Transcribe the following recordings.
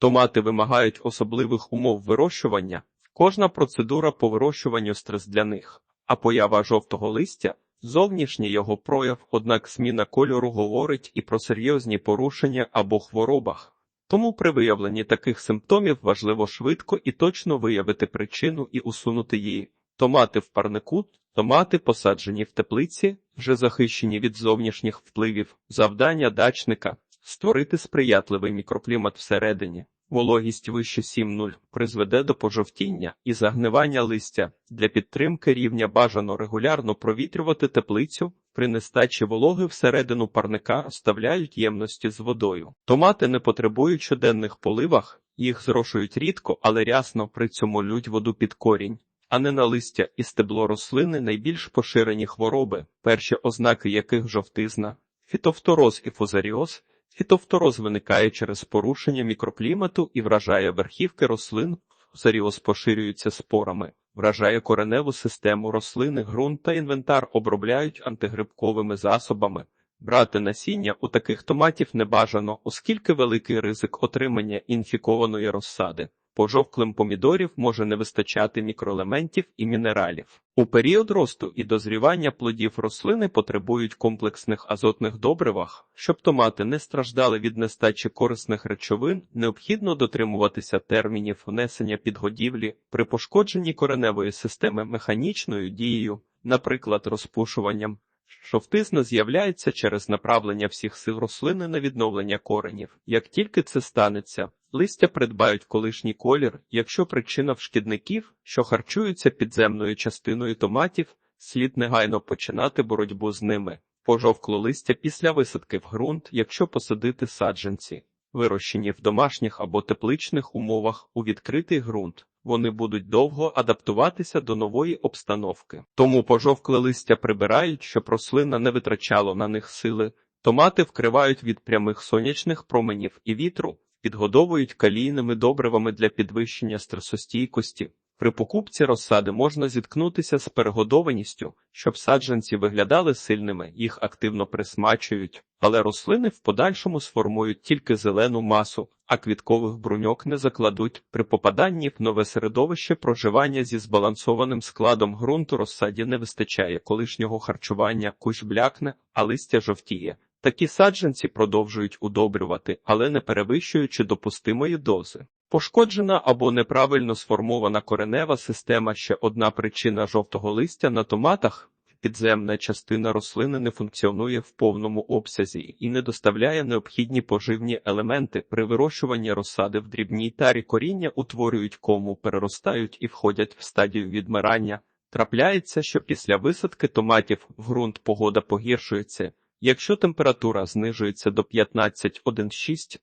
Томати вимагають особливих умов вирощування. Кожна процедура по вирощуванню стрес для них, а поява жовтого листя зовнішній його прояв, однак зміна кольору говорить і про серйозні порушення або хворобах. Тому при виявленні таких симптомів важливо швидко і точно виявити причину і усунути її. Томати в парнику, томати посаджені в теплиці, вже захищені від зовнішніх впливів, завдання дачника створити сприятливий мікроклімат всередині. Вологість вище 7,0 призведе до пожовтіння і загнивання листя. Для підтримки рівня бажано регулярно провітрювати теплицю. При нестачі вологи всередину парника оставляють ємності з водою. Томати не потребують щоденних поливах, їх зрошують рідко, але рясно при цьому лють воду під корінь. А не на листя і стебло рослини найбільш поширені хвороби, перші ознаки яких жовтизна, фітофтороз і фузаріоз. Фітофтороз виникає через порушення мікроклімату і вражає верхівки рослин, фузаріоз поширюється спорами, вражає кореневу систему рослини, ґрунт та інвентар обробляють антигрибковими засобами. Брати насіння у таких томатів не бажано, оскільки великий ризик отримання інфікованої розсади. Пожовклим помідорів може не вистачати мікроелементів і мінералів. У період росту і дозрівання плодів рослини потребують комплексних азотних добривах. Щоб томати не страждали від нестачі корисних речовин, необхідно дотримуватися термінів внесення підгодівлі при пошкодженні кореневої системи механічною дією, наприклад, розпушуванням. Жовтизна з'являється через направлення всіх сил рослини на відновлення коренів. Як тільки це станеться, листя придбають колишній колір, якщо причина в шкідників, що харчуються підземною частиною томатів, слід негайно починати боротьбу з ними. Пожовкло листя після висадки в ґрунт, якщо посадити саджанці, вирощені в домашніх або тепличних умовах у відкритий ґрунт. Вони будуть довго адаптуватися до нової обстановки. Тому пожовкле листя прибирають, щоб рослина не витрачало на них сили. Томати вкривають від прямих сонячних променів і вітру, підгодовують калійними добривами для підвищення стресостійкості. При покупці розсади можна зіткнутися з перегодованістю, щоб саджанці виглядали сильними, їх активно присмачують, але рослини в подальшому сформують тільки зелену масу, а квіткових бруньок не закладуть. При попаданні в нове середовище проживання зі збалансованим складом ґрунту розсаді не вистачає колишнього харчування, кущ блякне, а листя жовтіє. Такі саджанці продовжують удобрювати, але не перевищуючи допустимої дози. Пошкоджена або неправильно сформована коренева система ще одна причина жовтого листя на томатах. Підземна частина рослини не функціонує в повному обсязі і не доставляє необхідні поживні елементи. При вирощуванні розсади в дрібній тарі коріння утворюють кому, переростають і входять в стадію відмирання. Трапляється, що після висадки томатів в ґрунт погода погіршується. Якщо температура знижується до 15,1,6,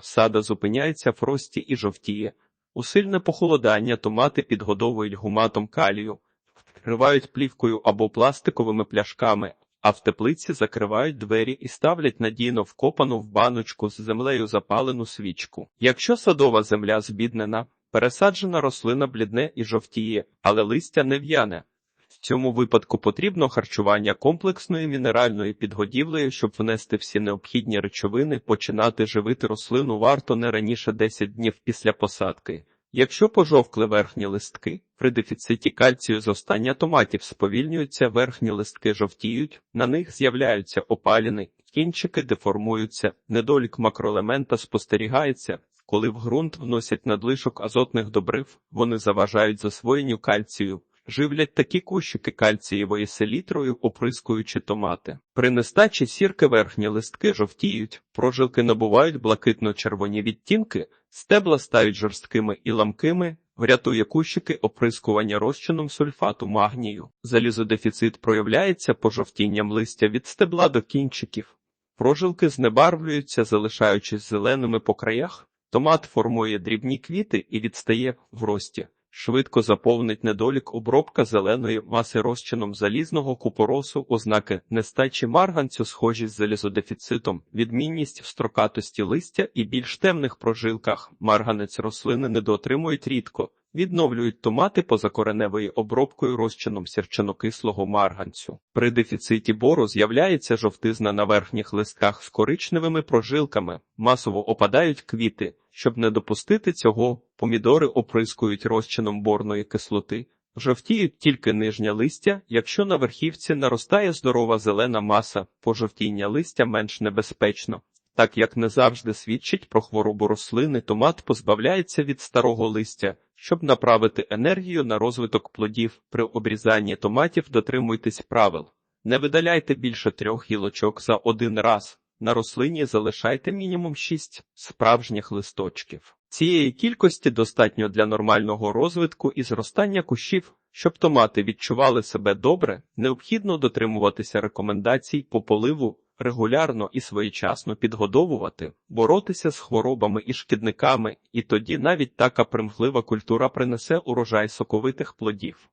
сада зупиняється в рості і жовтіє. У сильне похолодання томати підгодовують гуматом калію, вкривають плівкою або пластиковими пляшками, а в теплиці закривають двері і ставлять надійно вкопану в баночку з землею запалену свічку. Якщо садова земля збіднена, пересаджена рослина блідне і жовтіє, але листя не в'яне. В цьому випадку потрібно харчування комплексною мінеральною підгодівлею, щоб внести всі необхідні речовини, починати живити рослину варто не раніше 10 днів після посадки. Якщо пожовкли верхні листки, при дефіциті кальцію зростання томатів сповільнюються, верхні листки жовтіють, на них з'являються опаліни, кінчики деформуються, недолік макроелемента спостерігається. Коли в ґрунт вносять надлишок азотних добрив, вони заважають засвоєнню кальцію. Живлять такі кущики кальцієвої селітрою, оприскуючи томати. При нестачі сірки верхні листки жовтіють, прожилки набувають блакитно-червоні відтінки, стебла стають жорсткими і ламкими, врятує кущики оприскування розчином сульфату магнію. Залізодефіцит проявляється пожовтінням листя від стебла до кінчиків. Прожилки знебарвлюються, залишаючись зеленими по краях. Томат формує дрібні квіти і відстає в рості. Швидко заповнить недолік обробка зеленої маси розчином залізного купоросу, ознаки нестачі марганцю, схожі з залізодефіцитом, відмінність в строкатості листя і більш темних прожилках. Марганець рослини недоотримують рідко. Відновлюють томати позакореневою обробкою розчином сірчанокислого марганцю. При дефіциті бору з'являється жовтизна на верхніх листках з коричневими прожилками, масово опадають квіти. Щоб не допустити цього, помідори оприскують розчином борної кислоти. Жовтіють тільки нижнє листя, якщо на верхівці наростає здорова зелена маса, пожовтіння листя менш небезпечно. Так як не завжди свідчить про хворобу рослини, томат позбавляється від старого листя. Щоб направити енергію на розвиток плодів, при обрізанні томатів дотримуйтесь правил. Не видаляйте більше трьох гілочок за один раз. На рослині залишайте мінімум 6 справжніх листочків. Цієї кількості достатньо для нормального розвитку і зростання кущів. Щоб томати відчували себе добре, необхідно дотримуватися рекомендацій по поливу, регулярно і своєчасно підгодовувати, боротися з хворобами і шкідниками, і тоді навіть така примхлива культура принесе урожай соковитих плодів.